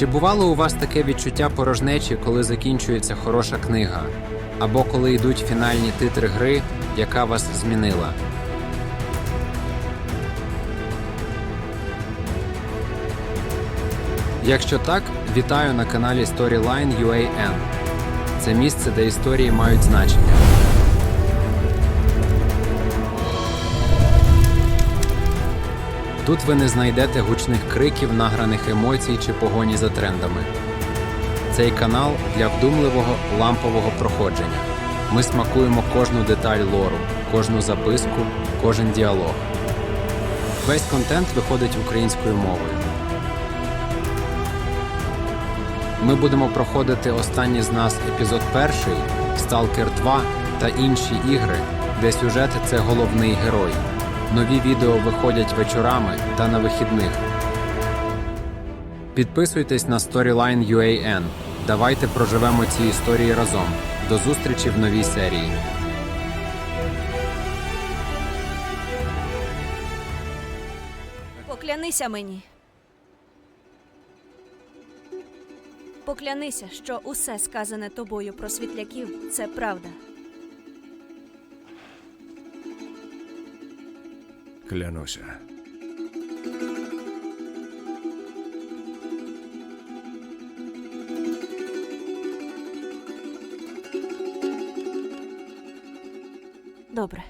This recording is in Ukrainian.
Чи бувало у вас таке відчуття порожнечі, коли закінчується хороша книга, або коли йдуть фінальні титри гри, яка вас змінила? Якщо так, вітаю на каналі Storyline UAN. Це місце, де історії мають значення. Тут ви не знайдете гучних криків, награних емоцій чи погоні за трендами. Цей канал для вдумливого лампового проходження. Ми смакуємо кожну деталь лору, кожну записку, кожен діалог. Весь контент виходить українською мовою. Ми будемо проходити останні з нас епізод перший, Stalker 2 та інші ігри, де сюжет це головний герой. Нові відео виходять вечорами та на вихідних. Підписуйтесь на Storyline UAN. Давайте проживемо ці історії разом. До зустрічі в новій серії. Поклянися мені. Поклянися, що усе сказане тобою про світляків це правда. Клянуся. Добре.